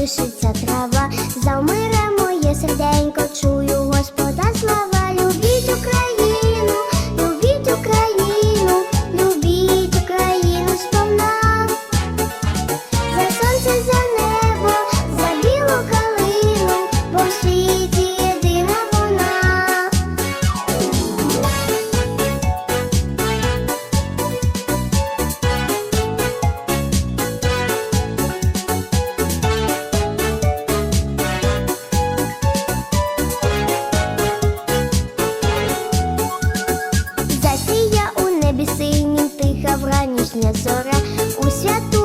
колишиться трава, завмире зоря, у свят